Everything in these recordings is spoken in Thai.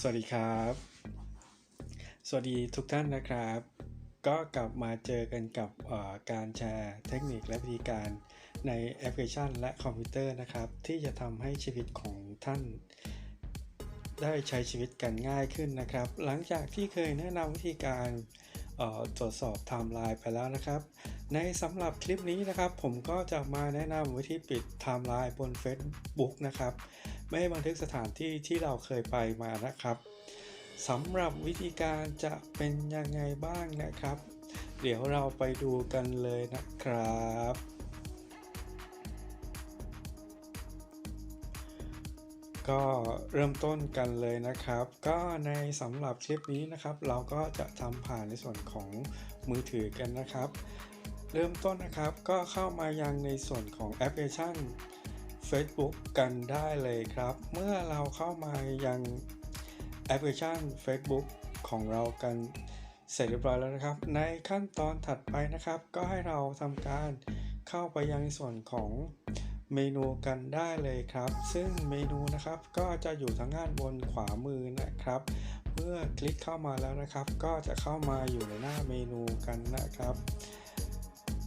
สวัสดีครับ สวัสดีทุกท่านนะครับ ก็กลับมาเจอกันกับการแชร์เทคนิคและวิธีการในแอปพลิเคชันและคอมพิวเตอร์นะครับ ที่จะทำให้ชีวิตของท่าน ได้ใช้ชีวิตกันง่ายขึ้นนะครับ หลังจากที่เคยแนะนำวิธีการ ตรวจสอบไทม์ไลน์ไปแล้วนะครับ ในสำหรับคลิปนี้นะครับ ผมก็จะมาแนะนำวิธีปิดไทม์ไลน์บน Facebook นะครับ ไม่ให้บันทึกสถานที่ที่เราเคยไปมานะครับสำหรับวิธีการจะเป็นยังไงบ้างนะครับ เดี๋ยวเราไปดูกันเลยนะครับ ก็เริ่มต้นกันเลยนะครับ ก็ในสำหรับคลิปนี้นะครับ เราก็จะทำผ่านในส่วนของมือถือกันนะครับ เริ่มต้นนะครับก็เข้ามายังในส่วนของแอปพลิเคชัน Facebook กันได้เลยครับ เมื่อเราเข้ามายังแอปพลิเคชัน Facebook ของเรากันเสร็จเรียบร้อยแล้วนะครับ ในขั้นตอนถัดไปนะครับ ก็ให้เราทำการเข้าไปยังส่วนของ เมนูกันได้เลยครับ ซึ่งเมนูนะครับก็จะอยู่ทางด้านบนขวามือนะครับ เมื่อคลิกเข้ามาแล้วนะครับ ก็จะเข้ามาอยู่ในหน้าเมนูกันนะครับ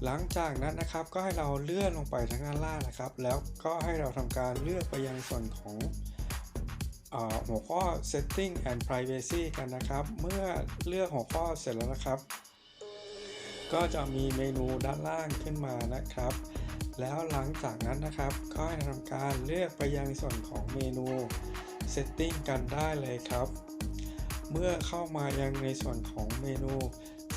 หลังจากนั้นนะครับก็ให้เราเลื่อนลงไปทางด้านล่างนะครับ แล้วก็ให้เราทำการเลือกไปยังส่วนของอหัวข้อ setting and privacy กันนะครับ เมื่อเลือกหัวข้อเสร็จแล้วนะครับ ก็จะมีเมนูด้านล่างขึ้นมานะครับ แล้วหลังจากนั้นนะครับก็ให้ทำการเลือกไปยังส่วนของเมนู setting กันได้เลยครับ เมื่อเข้ามายังในส่วนของเมนู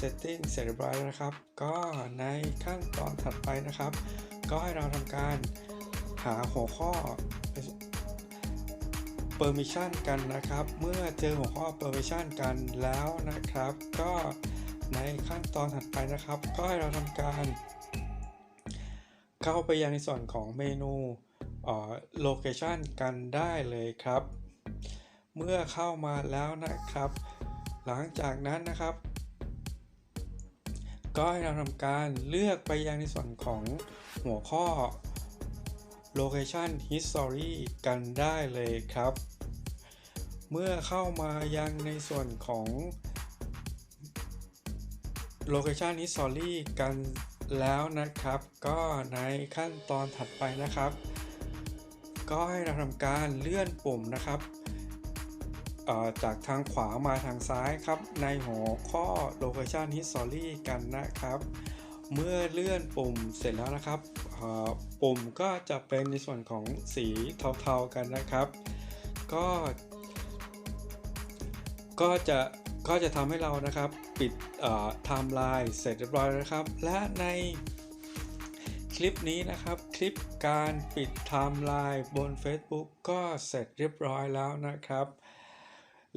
setting เสร็จเรียบร้อยแล้วนะครับ ก็ในขั้นตอนถัดไปนะครับ ก็ให้เราทำการหาหัวข้อ permission กันนะครับ เมื่อเจอหัวข้อ permission กันแล้วนะครับ ก็ในขั้นตอนถัดไปนะครับ ก็ให้เราทำการ เข้าไปยังในส่วนของเมนูเอ่อ location กันได้เลยครับ เมื่อเข้ามาแล้วนะครับ หลังจากนั้นนะครับ ก็ให้เราทำการเลือกไปยังในส่วนของหัวข้อ location history กันได้เลยครับ เมื่อเข้ามายังในส่วนของ location history กัน แล้วนะครับ ก็ในขั้นตอนถัดไปนะครับ ก็ให้เราทำการเลื่อนปุ่มนะครับจากทางขวามาทางซ้ายครับ ในหัวข้อ location history กันนะครับ เมื่อเลื่อนปุ่มเสร็จแล้วนะครับปุ่มก็จะเป็นในส่วนของสีเทาๆกันนะครับ ก็ ก็จะ ก็จะทำให้เรานะครับปิดไทม์ไลน์เสร็จเรียบร้อยแล้วนะครับ และในคลิปนี้นะครับ คลิปการปิดไทม์ไลน์บน Facebook ก็เสร็จเรียบร้อยแล้วนะครับ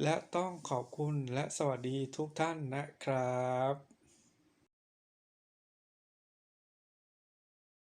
และต้องขอบคุณและสวัสดีทุกท่านนะครับ